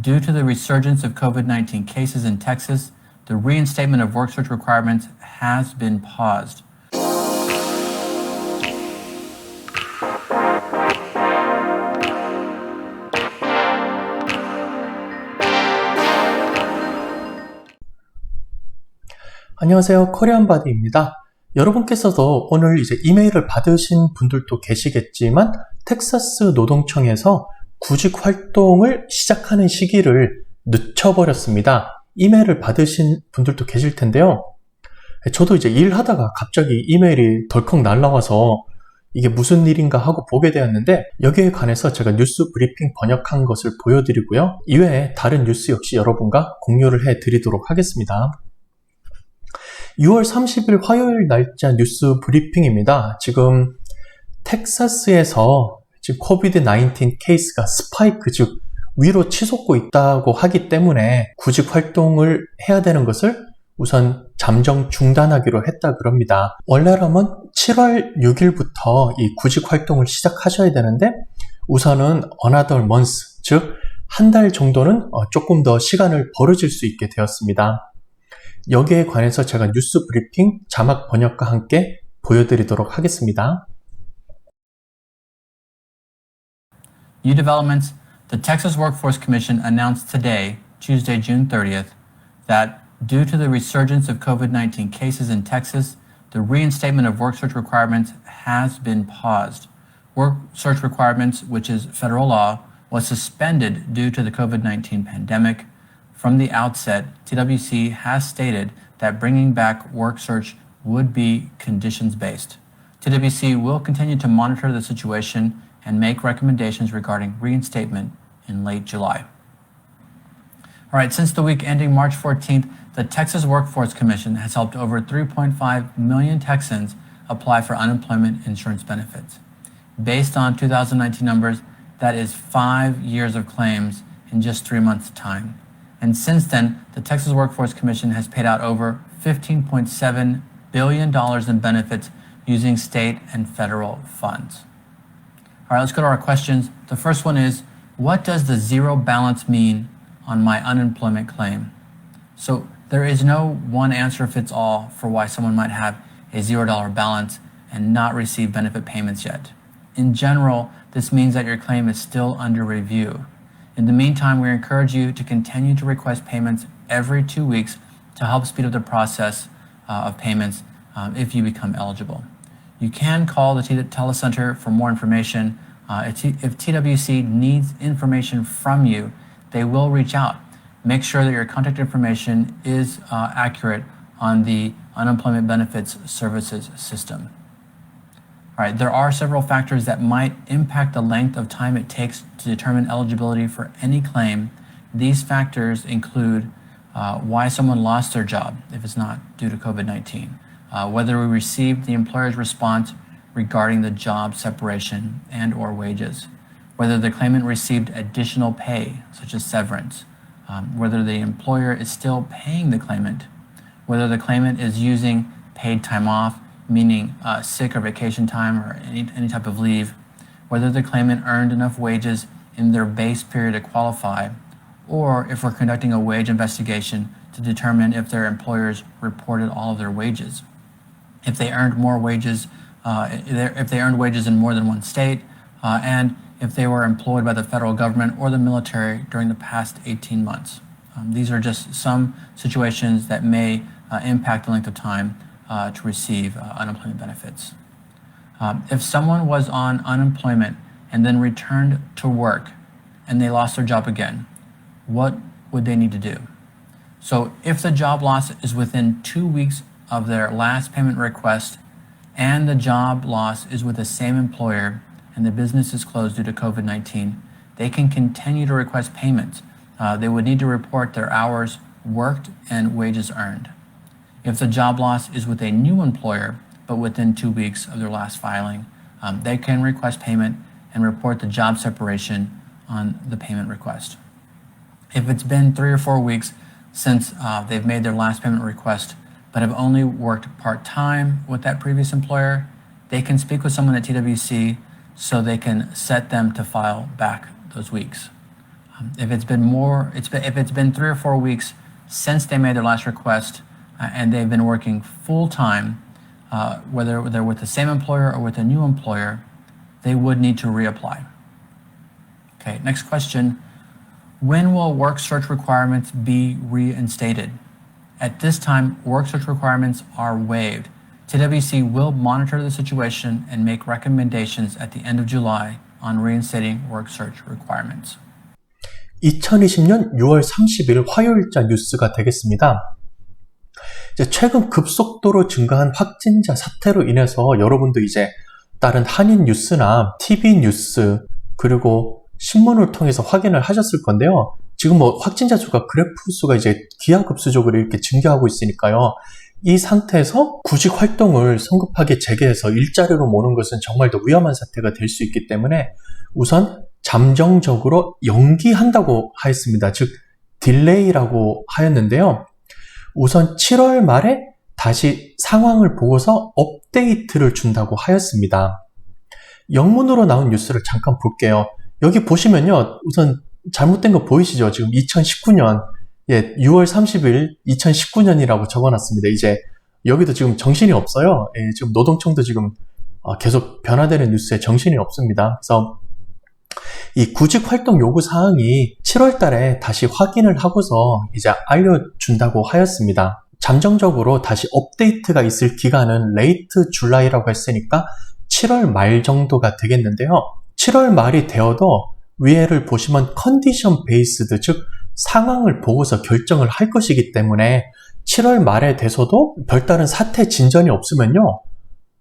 due to the resurgence of COVID 19 cases in Texas, the reinstatement of work search requirements has been paused. 안녕하세요. 코리안 바디입니다. 여러분께서도 오늘 이제 이메일을 받으신 분들도 계시겠지만 텍사스 노동청에서 구직 활동을 시작하는 시기를 늦춰버렸습니다. 이메일을 받으신 분들도 계실 텐데요. 저도 이제 일하다가 갑자기 이메일이 덜컥 날라와서 이게 무슨 일인가 하고 보게 되었는데 여기에 관해서 제가 뉴스 브리핑 번역한 것을 보여드리고요. 이외에 다른 뉴스 역시 여러분과 공유를 해드리도록 하겠습니다. 6월 30일 화요일 날짜 뉴스 브리핑입니다. 지금 텍사스에서 지금 코비드 19 케이스가 스파이크 즉 위로 치솟고 있다고 하기 때문에 구직 활동을 해야 되는 것을 우선 잠정 중단하기로 했다 그럽니다. 원래라면 7월 6일부터 이 구직 활동을 시작하셔야 되는데 우선은 another month 즉 한 달 정도는 어, 조금 더 시간을 벌어질 수 있게 되었습니다. 여기에 관해서 제가 뉴스 브리핑 자막 번역과 함께 보여드리도록 하겠습니다. New developments The Texas Workforce Commission announced today, Tuesday, June 30th, that due to the resurgence of COVID 19 cases in Texas, the reinstatement of work search requirements has been paused. Work search requirements, which is federal law, was suspended due to the COVID 19 pandemic. From the outset, TWC has stated that bringing back work search would be conditions based. TWC will continue to monitor the situation and make recommendations regarding reinstatement in late July. All right, since the week ending March 14th, the Texas Workforce Commission has helped over 3.5 million Texans apply for unemployment insurance benefits. Based on 2019 numbers, that is five years of claims in just three months' time. And since then, the Texas Workforce Commission has paid out over $15.7 billion in benefits using state and federal funds. All right, let's go to our questions. The first one is What does the zero balance mean on my unemployment claim? So, there is no one answer fits all for why someone might have a $0 balance and not receive benefit payments yet. In general, this means that your claim is still under review. In the meantime, we encourage you to continue to request payments every two weeks to help speed up the process uh, of payments um, if you become eligible. You can call the telecenter for more information. Uh, if, if TWC needs information from you, they will reach out. Make sure that your contact information is uh, accurate on the unemployment benefits services system. All right, there are several factors that might impact the length of time it takes to determine eligibility for any claim. These factors include uh, why someone lost their job if it's not due to COVID 19, uh, whether we received the employer's response regarding the job separation and or wages, whether the claimant received additional pay such as severance, um, whether the employer is still paying the claimant, whether the claimant is using paid time off, meaning uh, sick or vacation time or any, any type of leave, whether the claimant earned enough wages in their base period to qualify, or if we're conducting a wage investigation to determine if their employers reported all of their wages. If they earned more wages, uh, if they earned wages in more than one state, uh, and if they were employed by the federal government or the military during the past 18 months. Um, these are just some situations that may uh, impact the length of time uh, to receive uh, unemployment benefits. Um, if someone was on unemployment and then returned to work and they lost their job again, what would they need to do? So, if the job loss is within two weeks of their last payment request and the job loss is with the same employer and the business is closed due to COVID 19, they can continue to request payments. Uh, they would need to report their hours worked and wages earned. If the job loss is with a new employer, but within two weeks of their last filing, um, they can request payment and report the job separation on the payment request. If it's been three or four weeks since uh, they've made their last payment request, but have only worked part time with that previous employer, they can speak with someone at TWC so they can set them to file back those weeks. Um, if it's been more, it's been, if it's been three or four weeks since they made their last request uh, and they've been working full time, uh, whether they're with the same employer or with a new employer, they would need to reapply. Okay, next question. When will work search requirements be reinstated? At this time, work search requirements are waived. TWC will monitor the situation and make recommendations at the end of July on reinstating work search requirements. 2020년 6월 30일 화요일자 뉴스가 되겠습니다. 최근 급속도로 증가한 확진자 사태로 인해서 여러분도 이제 다른 한인 뉴스나 TV 뉴스 그리고 신문을 통해서 확인을 하셨을 건데요. 지금 뭐 확진자 수가 그래프 수가 이제 기하급수적으로 이렇게 증가하고 있으니까요. 이 상태에서 구직 활동을 성급하게 재개해서 일자리로 모는 것은 정말 더 위험한 사태가 될 수 있기 때문에 우선 잠정적으로 연기한다고 하였습니다. 즉, 딜레이라고 하였는데요. 우선 7월 말에 다시 상황을 보고서 업데이트를 준다고 하였습니다. 영문으로 나온 뉴스를 잠깐 볼게요. 여기 보시면요. 우선 잘못된 거 보이시죠? 지금 2019년, 예, 6월 30일 2019년이라고 적어놨습니다. 이제 여기도 지금 정신이 없어요. 예, 지금 노동청도 지금 어, 계속 변화되는 뉴스에 정신이 없습니다. 그래서 이 구직 활동 요구 사항이 7월 달에 다시 확인을 하고서 이제 알려준다고 하였습니다. 잠정적으로 다시 업데이트가 있을 기간은 레이트 줄라이라고 했으니까 7월 말 정도가 되겠는데요. 7월 말이 되어도 위에를 보시면 컨디션 베이스드, 즉 상황을 보고서 결정을 할 것이기 때문에 7월 말에 돼서도 별다른 사태 진전이 없으면요.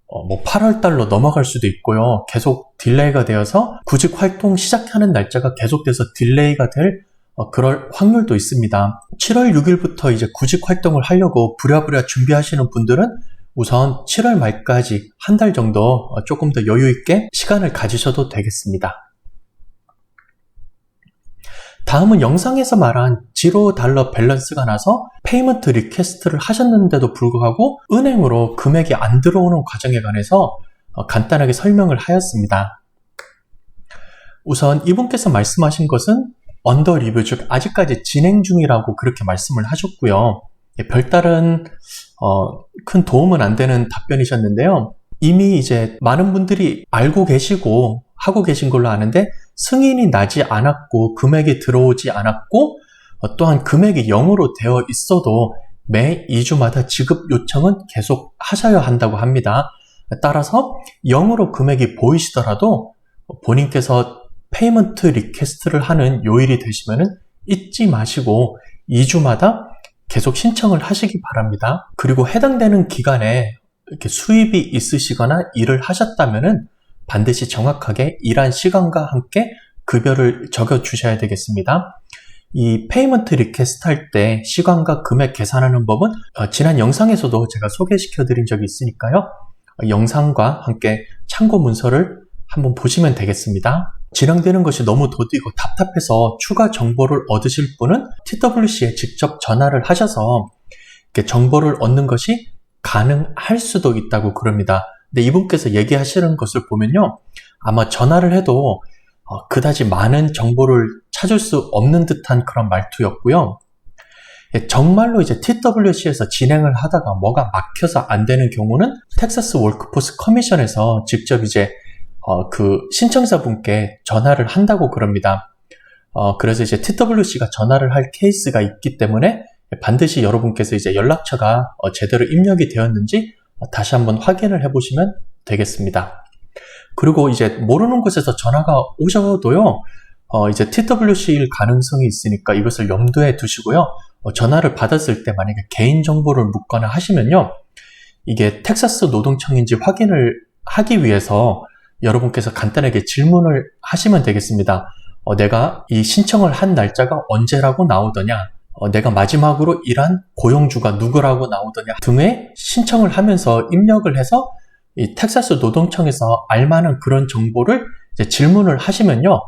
어, 뭐 8월 달로 넘어갈 수도 있고요. 계속 딜레이가 되어서 구직 활동 시작하는 날짜가 계속돼서 딜레이가 될 어, 그럴 확률도 있습니다. 7월 6일부터 이제 구직 활동을 하려고 부랴부랴 준비하시는 분들은 우선 7월 말까지 한 달 정도 어, 조금 더 여유 있게 시간을 가지셔도 되겠습니다. 다음은 영상에서 말한 지로 달러 밸런스가 나서 페이먼트 리퀘스트를 하셨는데도 불구하고 은행으로 금액이 안 들어오는 과정에 관해서 어, 간단하게 설명을 하였습니다. 우선 이분께서 말씀하신 것은 언더 리뷰 즉 아직까지 진행 중이라고 그렇게 말씀을 하셨고요. 예, 별다른 어, 큰 도움은 안 되는 답변이셨는데요. 이미 이제 많은 분들이 알고 계시고 하고 계신 걸로 아는데 승인이 나지 않았고 금액이 들어오지 않았고 어, 또한 금액이 0으로 되어 있어도 매 2주마다 지급 요청은 계속 하셔야 한다고 합니다. 따라서 0으로 금액이 보이시더라도 본인께서 페이먼트 리퀘스트를 하는 요일이 되시면은 잊지 마시고 2주마다 계속 신청을 하시기 바랍니다. 그리고 해당되는 기간에 이렇게 수입이 있으시거나 일을 하셨다면은 반드시 정확하게 일한 시간과 함께 급여를 적어 주셔야 되겠습니다. 이 페이먼트 리퀘스트 할 때 시간과 금액 계산하는 법은 어, 지난 영상에서도 제가 소개시켜 드린 적이 있으니까요. 어, 영상과 함께 참고 문서를 한번 보시면 되겠습니다. 진행되는 것이 너무 더디고 답답해서 추가 정보를 얻으실 분은 TWC에 직접 전화를 하셔서 정보를 얻는 것이 가능할 수도 있다고 그럽니다. 근데 이분께서 얘기하시는 것을 보면요. 아마 전화를 해도 어, 그다지 많은 정보를 찾을 수 없는 듯한 그런 말투였고요. 예, 정말로 이제 TWC에서 진행을 하다가 뭐가 막혀서 안 되는 경우는 텍사스 월크포스 커미션에서 직접 이제 어, 그 신청자분께 전화를 한다고 그럽니다. 어, 그래서 이제 TWC가 전화를 할 케이스가 있기 때문에 반드시 여러분께서 이제 연락처가 어, 제대로 입력이 되었는지 다시 한번 확인을 해보시면 되겠습니다. 그리고 이제 모르는 곳에서 전화가 오셔도요, 어, 이제 TWC일 가능성이 있으니까 이것을 염두에 두시고요. 어, 전화를 받았을 때 만약에 개인정보를 묻거나 하시면요, 이게 텍사스 노동청인지 확인을 하기 위해서 여러분께서 간단하게 질문을 하시면 되겠습니다. 어, 내가 이 신청을 한 날짜가 언제라고 나오더냐? 어, 내가 마지막으로 일한 고용주가 누구라고 나오더냐 등의 신청을 하면서 입력을 해서 이 텍사스 노동청에서 알만한 그런 정보를 질문을 하시면요.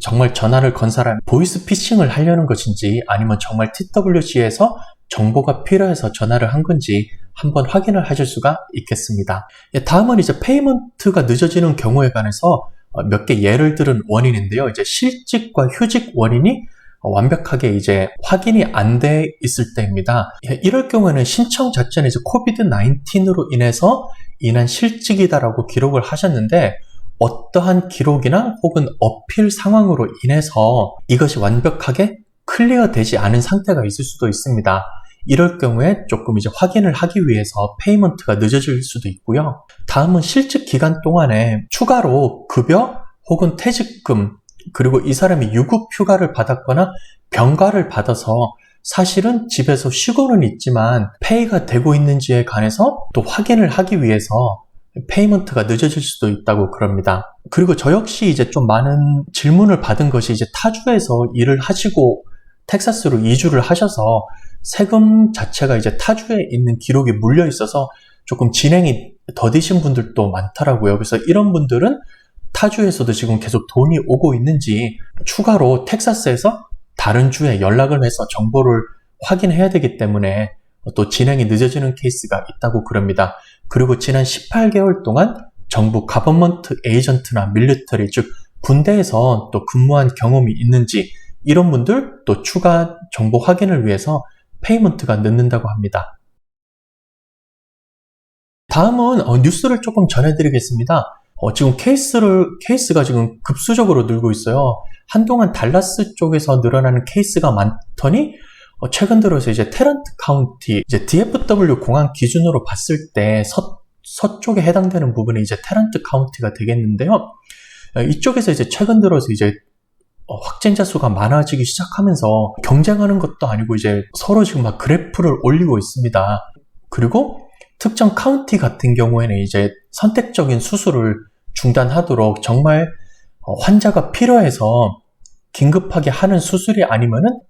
정말 전화를 건 사람 보이스 피싱을 하려는 것인지 아니면 정말 TWC에서 정보가 필요해서 전화를 한 건지 한번 확인을 하실 수가 있겠습니다. 예, 다음은 이제 페이먼트가 늦어지는 경우에 관해서 어, 몇개 예를 들은 원인인데요. 이제 실직과 휴직 원인이 어, 완벽하게 이제 확인이 안 돼 있을 때입니다. 예, 이럴 경우에는 신청 자체는 이제 코비드-19으로 인해서 인한 실직이다라고 기록을 하셨는데 어떠한 기록이나 혹은 어필 상황으로 인해서 이것이 완벽하게 클리어 되지 않은 상태가 있을 수도 있습니다. 이럴 경우에 조금 이제 확인을 하기 위해서 페이먼트가 늦어질 수도 있고요. 다음은 실직 기간 동안에 추가로 급여 혹은 퇴직금 그리고 이 사람이 유급 휴가를 받았거나 병가를 받아서 사실은 집에서 쉬고는 있지만 페이가 되고 있는지에 관해서 또 확인을 하기 위해서 페이먼트가 늦어질 수도 있다고 그럽니다. 그리고 저 역시 이제 좀 많은 질문을 받은 것이 이제 타주에서 일을 하시고 텍사스로 이주를 하셔서 세금 자체가 이제 타주에 있는 기록이 물려 있어서 조금 진행이 더디신 분들도 많더라고요. 그래서 이런 분들은 타주에서도 지금 계속 돈이 오고 있는지 추가로 텍사스에서 다른 주에 연락을 해서 정보를 확인해야 되기 때문에 또 진행이 늦어지는 케이스가 있다고 그럽니다. 그리고 지난 18개월 동안 정부 가버먼트 에이전트나 밀리터리 즉 군대에서 또 근무한 경험이 있는지 이런 분들 또 추가 정보 확인을 위해서 페이먼트가 늦는다고 합니다. 다음은 어, 뉴스를 조금 전해드리겠습니다. 어, 지금 케이스를 케이스가 지금 급수적으로 늘고 있어요. 한동안 달라스 쪽에서 늘어나는 케이스가 많더니 어, 최근 들어서 이제 테런트 카운티 이제 DFW 공항 기준으로 봤을 때 서, 서쪽에 해당되는 부분이 이제 테런트 카운티가 되겠는데요. 어, 이쪽에서 이제 최근 들어서 이제 어, 확진자 수가 많아지기 시작하면서 경쟁하는 것도 아니고 이제 서로 지금 막 그래프를 올리고 있습니다. 그리고 특정 카운티 같은 경우에는 이제 선택적인 수술을 중단하도록 정말 어, 환자가 필요해서 긴급하게 하는 수술이 아니면은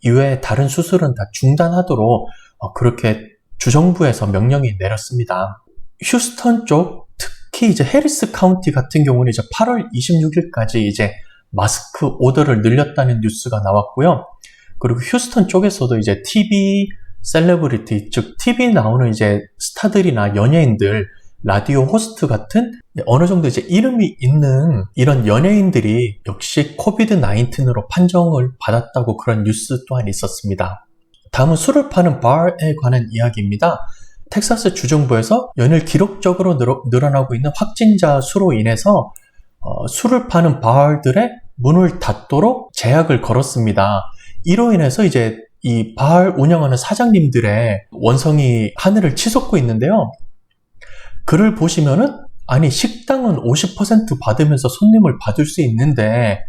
이외에 다른 수술은 다 중단하도록 어, 그렇게 주정부에서 명령이 내렸습니다. 휴스턴 쪽 특히 이제 해리스 카운티 같은 경우는 이제 8월 26일까지 이제 마스크 오더를 늘렸다는 뉴스가 나왔고요. 그리고 휴스턴 쪽에서도 이제 TV 셀레브리티, 즉 TV 나오는 이제 스타들이나 연예인들, 라디오 호스트 같은 어느 정도 이제 이름이 있는 이런 연예인들이 역시 코비드 19으로 판정을 받았다고 그런 뉴스 또한 있었습니다. 다음은 술을 파는 바에 관한 이야기입니다. 텍사스 주정부에서 연일 기록적으로 늘어나고 있는 확진자 수로 인해서 어, 술을 파는 바알들의 문을 닫도록 제약을 걸었습니다. 이로 인해서 이제 이 바알 운영하는 사장님들의 원성이 하늘을 치솟고 있는데요. 글을 보시면은 아니 식당은 50% 받으면서 손님을 받을 수 있는데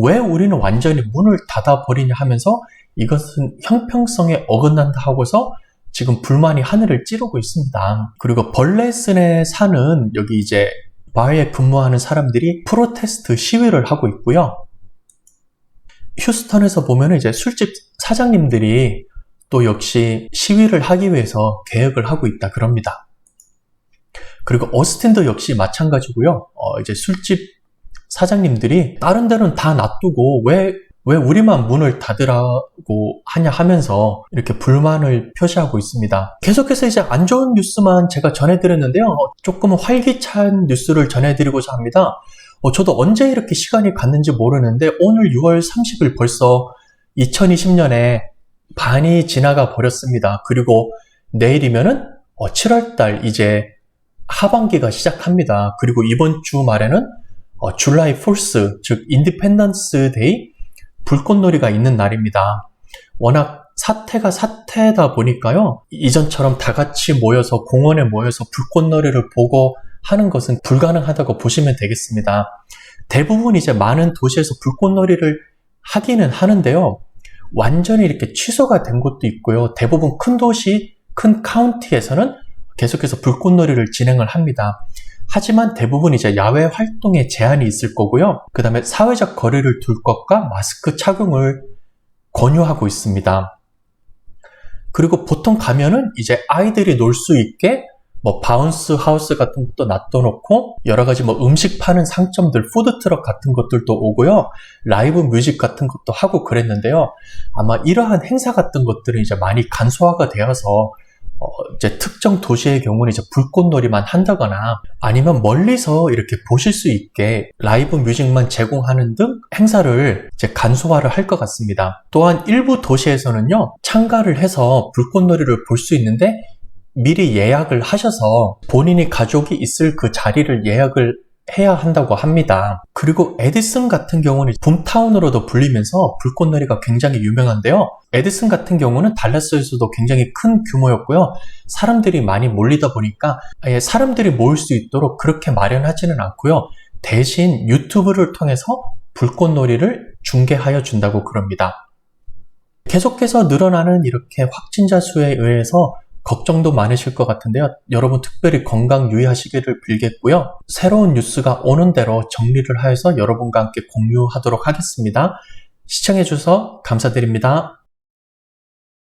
왜 우리는 완전히 문을 닫아 버리냐 하면서 이것은 형평성에 어긋난다 하고서 지금 불만이 하늘을 찌르고 있습니다. 그리고 벌레슨에 사는 여기 이제 바에 근무하는 사람들이 프로테스트 시위를 하고 있고요. 휴스턴에서 보면 이제 술집 사장님들이 또 역시 시위를 하기 위해서 계획을 하고 있다 그럽니다. 그리고 어스틴도 역시 마찬가지고요. 어, 이제 술집 사장님들이 다른 데는 다 놔두고 왜, 왜 우리만 문을 닫으라고 하냐 하면서 이렇게 불만을 표시하고 있습니다. 계속해서 이제 안 좋은 뉴스만 제가 전해드렸는데요. 조금 활기찬 뉴스를 전해드리고자 합니다. 어, 저도 언제 이렇게 시간이 갔는지 모르는데 오늘 6월 30일 벌써 2020년에 반이 지나가 버렸습니다. 그리고 내일이면은 어, 7월달 이제 하반기가 시작합니다. 그리고 이번 주 말에는 어, 줄라이 폴스, 즉 인디펜던스 데이 불꽃놀이가 있는 날입니다. 워낙 사태가 사태다 보니까요. 이전처럼 다 같이 모여서 공원에 모여서 불꽃놀이를 보고 하는 것은 불가능하다고 보시면 되겠습니다. 대부분 이제 많은 도시에서 불꽃놀이를 하기는 하는데요. 완전히 이렇게 취소가 된 곳도 있고요. 대부분 큰 도시, 큰 카운티에서는 계속해서 불꽃놀이를 진행을 합니다. 하지만 대부분 이제 야외 활동에 제한이 있을 거고요. 그 다음에 사회적 거리를 둘 것과 마스크 착용을 권유하고 있습니다. 그리고 보통 가면은 이제 아이들이 놀 수 있게 뭐 바운스 하우스 같은 것도 놔둬놓고 여러 가지 뭐 음식 파는 상점들, 푸드 트럭 같은 것들도 오고요. 라이브 뮤직 같은 것도 하고 그랬는데요. 아마 이러한 행사 같은 것들은 이제 많이 간소화가 되어서 어, 이제 특정 도시의 경우는 이제 불꽃놀이만 한다거나 아니면 멀리서 이렇게 보실 수 있게 라이브 뮤직만 제공하는 등 행사를 이제 간소화를 할 것 같습니다. 또한 일부 도시에서는요, 참가를 해서 불꽃놀이를 볼 수 있는데 미리 예약을 하셔서 본인이 가족이 있을 그 자리를 예약을 해야 한다고 합니다. 그리고 에디슨 같은 경우는 붐타운으로도 불리면서 불꽃놀이가 굉장히 유명한데요. 에디슨 같은 경우는 달라스에서도 굉장히 큰 규모였고요. 사람들이 많이 몰리다 보니까 사람들이 모일 수 있도록 그렇게 마련하지는 않고요. 대신 유튜브를 통해서 불꽃놀이를 중계하여 준다고 그럽니다. 계속해서 늘어나는 이렇게 확진자 수에 의해서 걱정도 많으실 것 같은데요. 여러분 특별히 건강 유의하시기를 빌겠고요. 새로운 뉴스가 오는 대로 정리를 하여서 여러분과 함께 공유하도록 하겠습니다. 시청해주셔서 감사드립니다.